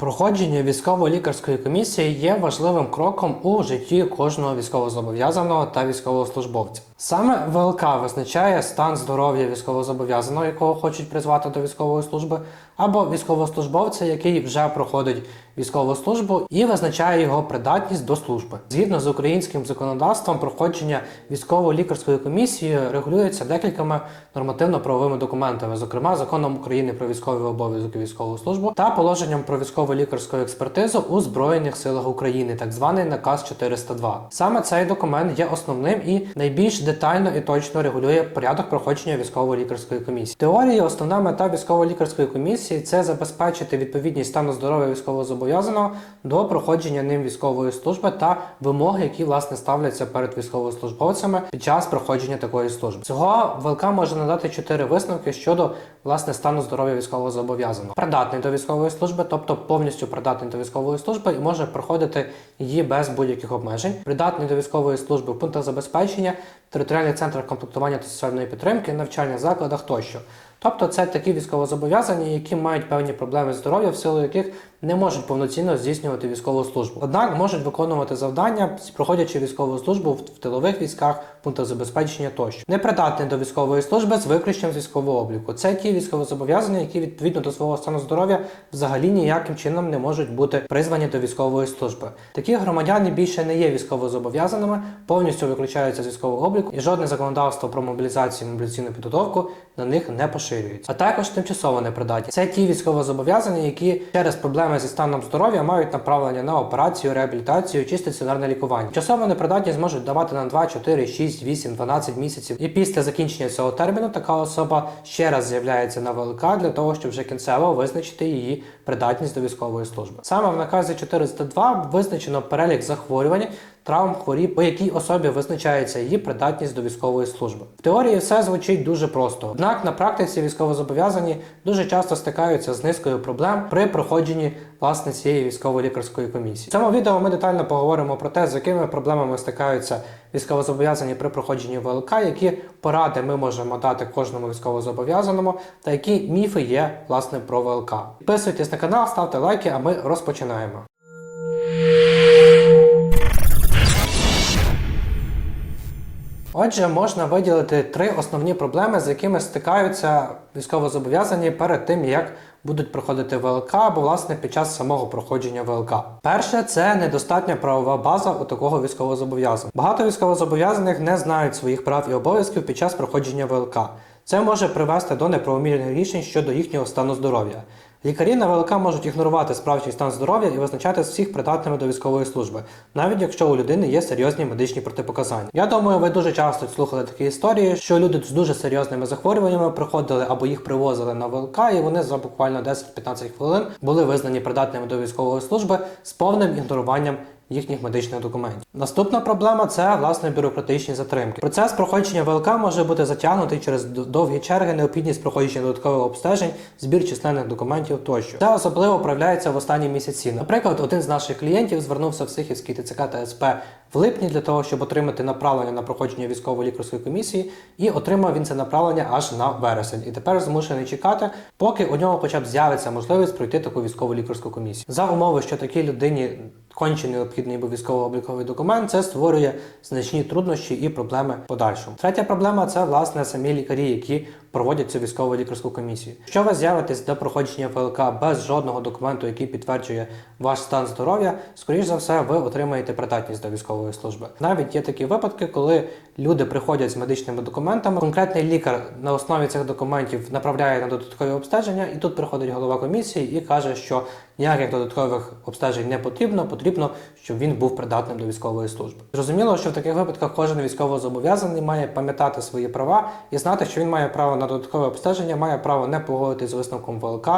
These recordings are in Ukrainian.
Проходження військово-лікарської комісії є важливим кроком у житті кожного військовозобов'язаного та військовослужбовця. Саме ВЛК визначає стан здоров'я військовозобов'язаного, якого хочуть призвати до військової служби, або військовослужбовця, який вже проходить військову службу, і визначає його придатність до служби. Згідно з українським законодавством, проходження військово-лікарської комісії регулюється декількома нормативно-правовими документами, зокрема законом України про військовий обов'язок військову службу та положенням про військово-лікарську експертизу у Збройних силах України, так званий наказ 402. Саме цей документ є основним і найбільш детально і точно регулює порядок проходження військово-лікарської комісії. В теорії основна мета військово-лікарської комісії це забезпечити відповідність стану здоров'я військовозобов'язаного до проходження ним військової служби та вимоги, які власне ставляться перед військовослужбовцями під час проходження такої служби. Цього ВЛК може надати чотири висновки щодо власне стану здоров'я військовозобов'язаного. Придатний до військової служби, тобто повністю придатний до військової служби і може проходити її без будь-яких обмежень. Придатний до військової служби в пунктах забезпечення, територіальних центрах комплектування та соціальної підтримки, навчальних закладах тощо. Тобто це такі військовозобов'язані, які мають певні проблеми здоров'я, в силу яких не можуть повноцінно здійснювати військову службу. Однак можуть виконувати завдання, проходячи військову службу в тилових військах, пунктах забезпечення тощо. Непридатний до військової служби з виключенням з військового обліку. Це ті військовозобов'язані, які відповідно до свого стану здоров'я взагалі ніяким чином не можуть бути призвані до військової служби. Такі громадяни більше не є військовозобов'язаними, повністю виключаються з військового обліку, і жодне законодавство про мобілізацію і мобілізаційну підготовку на них не поширюється. А також тимчасово непридатні. Це ті військовозобов'язані, які через проблеми зі станом здоров'я мають направлення на операцію, реабілітацію чи стаціонарне лікування. Тимчасово непридатні зможуть давати на 2, 4, 6, 8, 12 місяців. І після закінчення цього терміну така особа ще раз з'являється на ВЛК для того, щоб вже кінцево визначити її придатність до військової служби. Саме в наказі 402 визначено перелік захворювань, травм, хворіб, по якій особі визначається її придатність до військової служби. В теорії все звучить дуже просто. Однак на практиці військовозобов'язані дуже часто стикаються з низкою проблем при проходженні власне цієї військово-лікарської комісії. В цьому відео ми детально поговоримо про те, з якими проблемами стикаються військовозобов'язані при проходженні ВЛК, які поради ми можемо дати кожному військовозобов'язаному, та які міфи є власне про ВЛК. Підписуйтесь на канал, ставте лайки, а ми розпочинаємо. Отже, можна виділити три основні проблеми, з якими стикаються військовозобов'язані перед тим, як будуть проходити ВЛК або власне під час самого проходження ВЛК. Перше це недостатня правова база у такого військовозобов'язаного. Багато військовозобов'язаних не знають своїх прав і обов'язків під час проходження ВЛК. Це може привести до неправомірних рішень щодо їхнього стану здоров'я. Лікарі на ВЛК можуть ігнорувати справжній стан здоров'я і визначати всіх придатними до військової служби, навіть якщо у людини є серйозні медичні протипоказання. Я думаю, ви дуже часто слухали такі історії, що люди з дуже серйозними захворюваннями приходили або їх привозили на ВЛК, і вони за буквально 10-15 хвилин були визнані придатними до військової служби з повним ігноруванням їхніх медичних документів. Наступна проблема це власне бюрократичні затримки. Процес проходження ВЛК може бути затягнутий через довгі черги, необхідність проходження додаткових обстежень, збір численних документів тощо. Це особливо проявляється в останні місяці. Наприклад, один з наших клієнтів звернувся в Сихівський ТЦК та СП в липні для того, щоб отримати направлення на проходження військово-лікарської комісії, і отримав він це направлення аж на вересень. І тепер змушений чекати, поки у нього хоча б з'явиться можливість пройти таку військово-лікарську комісію. За умови, що такій людині конче необхідний був військово-обліковий документ, це створює значні труднощі і проблеми подальшому. Третя проблема це власне самі лікарі, які проводять цю військово-лікарську комісію. Якщо ви з'явитесь до проходження ВЛК без жодного документу, який підтверджує ваш стан здоров'я, скоріш за все, ви отримаєте придатність до військової служби. Навіть є такі випадки, коли люди приходять з медичними документами. Конкретний лікар на основі цих документів направляє на додаткові обстеження, і тут приходить голова комісії і каже, що ніяких додаткових обстежень не потрібно, потрібно, щоб він був придатним до військової служби. Зрозуміло, що в таких випадках кожен військовозобов'язаний має пам'ятати свої права і знати, що він має право на додаткове обстеження, має право не погодитись з висновком ВЛК.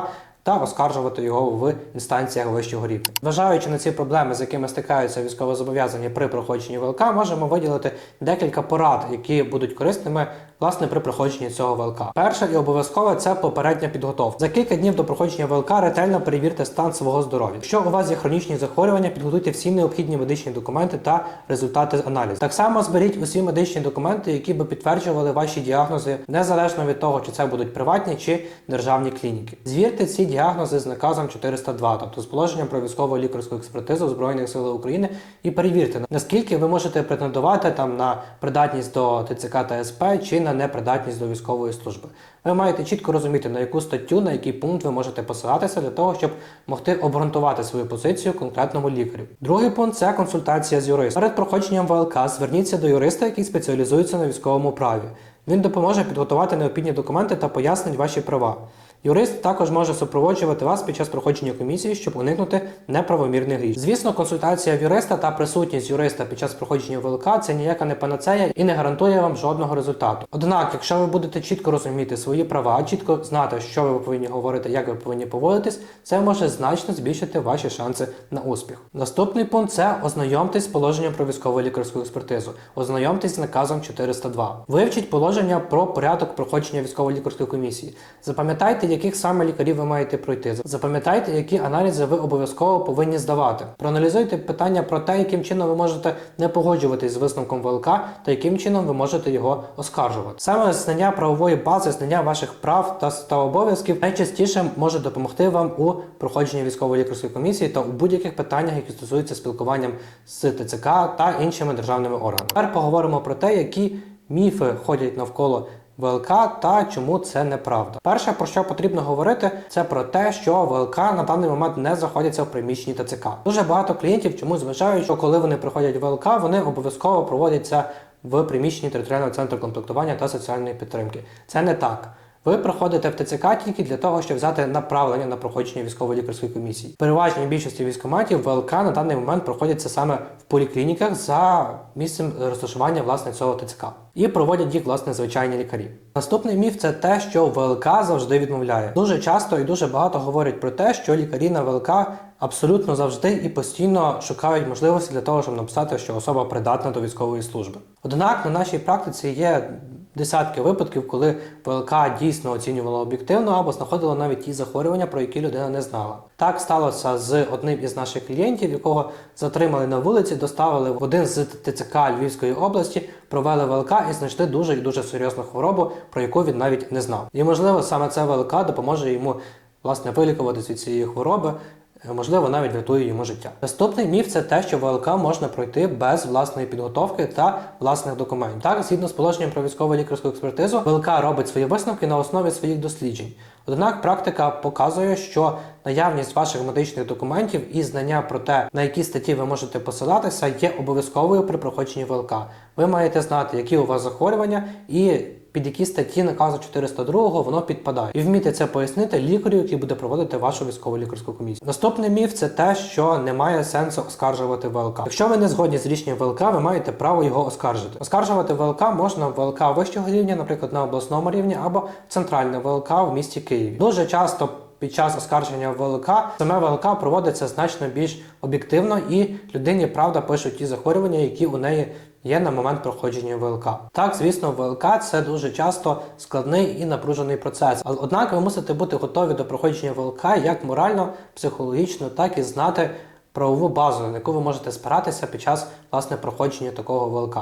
Та оскаржувати його в інстанціях вищого рівня. Зважаючи на ці проблеми, з якими стикаються військовозобов'язані при проходженні ВЛК, можемо виділити декілька порад, які будуть корисними власне при проходженні цього ВЛК. Перше і обов'язкове це попередня підготовка. За кілька днів до проходження ВЛК ретельно перевірте стан свого здоров'я. Якщо у вас є хронічні захворювання, підготуйте всі необхідні медичні документи та результати аналізу. Так само зберіть усі медичні документи, які би підтверджували ваші діагнози, незалежно від того, чи це будуть приватні чи державні клініки. Звірте ці діагнози з наказом 402, тобто з положенням про військово лікарську експертизу Збройних сил України, і перевірте, наскільки ви можете претендувати там на придатність до ТЦК та СП чи на непридатність до військової служби. Ви маєте чітко розуміти, на яку статтю, на який пункт ви можете посилатися для того, щоб могти обґрунтувати свою позицію конкретному лікарю. Другий пункт це консультація з юристом. Перед проходженням ВЛК зверніться до юриста, який спеціалізується на військовому праві. Він допоможе підготувати необхідні документи та пояснить ваші права. Юрист також може супроводжувати вас під час проходження комісії, щоб уникнути неправомірних рішень. Звісно, консультація в юриста та присутність юриста під час проходження ВЛК це ніяка не панацея і не гарантує вам жодного результату. Однак, якщо ви будете чітко розуміти свої права, чітко знати, що ви повинні говорити, як ви повинні поводитись, це може значно збільшити ваші шанси на успіх. Наступний пункт це ознайомтесь з положенням про військово лікарську експертизу. Ознайомтесь з наказом 402. Вивчіть положення про порядок проходження військово-лікарської комісії. Запам'ятайте, яких саме лікарів ви маєте пройти. Запам'ятайте, які аналізи ви обов'язково повинні здавати. Проаналізуйте питання про те, яким чином ви можете не погоджуватись з висновком ВЛК та яким чином ви можете його оскаржувати. Саме знання правової бази, знання ваших прав та, та обов'язків найчастіше може допомогти вам у проходженні військово-лікарської комісії та у будь-яких питаннях, які стосуються спілкуванням з ТЦК та іншими державними органами. Тепер поговоримо про те, які міфи ходять навколо ВЛК та чому це неправда. Перше, про що потрібно говорити, це про те, що ВЛК на даний момент не знаходяться в приміщенні ТЦК. Дуже багато клієнтів чомусь вважають, що коли вони приходять в ВЛК, вони обов'язково проводяться в приміщенні територіального центру комплектування та соціальної підтримки. Це не так. Ви приходите в ТЦК тільки для того, щоб взяти направлення на проходження військово-лікарської комісії. Переважній більшості військоматів ВЛК на даний момент проходяться саме в поліклініках за місцем розташування власне цього ТЦК і проводять їх власне звичайні лікарі. Наступний міф це те, що ВЛК завжди відмовляє. Дуже часто і дуже багато говорять про те, що лікарі на ВЛК абсолютно завжди і постійно шукають можливості для того, щоб написати, що особа придатна до військової служби. Однак на нашій практиці є десятки випадків, коли ВЛК дійсно оцінювала об'єктивно або знаходила навіть ті захворювання, про які людина не знала. Так сталося з одним із наших клієнтів, якого затримали на вулиці, доставили в один з ТЦК Львівської області, провели ВЛК і знайшли дуже і дуже серйозну хворобу, про яку він навіть не знав. І можливо саме це ВЛК допоможе йому власне вилікуватися від цієї хвороби. Можливо, навіть врятує йому життя. Наступний міф це те, що ВЛК можна пройти без власної підготовки та власних документів. Так, згідно з положенням про військово лікарську експертизу, ВЛК робить свої висновки на основі своїх досліджень. Однак практика показує, що наявність ваших медичних документів і знання про те, на які статті ви можете посилатися, є обов'язковою при проходженні ВЛК. Ви маєте знати, які у вас захворювання і під які статті наказу 402 воно підпадає, і вміти це пояснити лікарю, який буде проводити вашу військово лікарську комісію. Наступний міф це те, що немає сенсу оскаржувати ВЛК. Якщо ви не згодні з рішенням ВЛК, ви маєте право його оскаржити. Оскаржувати ВЛК можна в ВЛК вищого рівня, наприклад, на обласному рівні або центральне ВЛК в місті Києві. Дуже часто. Під час оскарження ВЛК саме ВЛК проводиться значно більш об'єктивно, і людині правда пишуть ті захворювання, які у неї є на момент проходження ВЛК. Так, звісно, ВЛК це дуже часто складний і напружений процес. Однак ви мусите бути готові до проходження ВЛК як морально, психологічно, так і знати правову базу, на яку ви можете спиратися під час власне проходження такого ВЛК.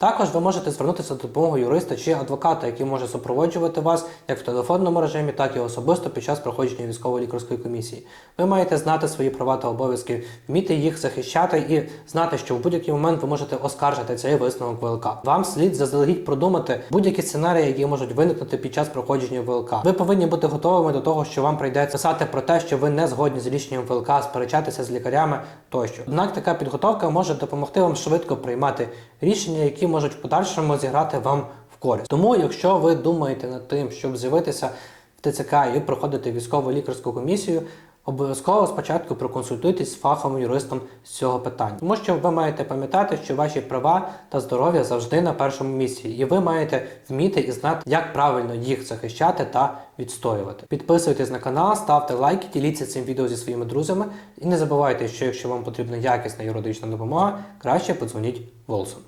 Також ви можете звернутися до допомоги юриста чи адвоката, який може супроводжувати вас як в телефонному режимі, так і особисто під час проходження військово-лікарської комісії. Ви маєте знати свої права та обов'язки, вміти їх захищати і знати, що в будь-який момент ви можете оскаржити цей висновок ВЛК. Вам слід заздалегідь продумати будь-які сценарії, які можуть виникнути під час проходження ВЛК. Ви повинні бути готовими до того, що вам прийдеться писати про те, що ви не згодні з рішенням ВЛК, сперечатися з лікарями тощо. Однак така підготовка може допомогти вам швидко приймати рішення, які можуть в подальшому зіграти вам в користь. Тому, якщо ви думаєте над тим, щоб з'явитися в ТЦК і проходити військово-лікарську комісію, обов'язково спочатку проконсультуйтесь з фаховим юристом з цього питання, тому що ви маєте пам'ятати, що ваші права та здоров'я завжди на першому місці, і ви маєте вміти і знати, як правильно їх захищати та відстоювати. Підписуйтесь на канал, ставте лайки, діліться цим відео зі своїми друзями, і не забувайте, що якщо вам потрібна якісна юридична допомога, краще подзвоніть Волсон.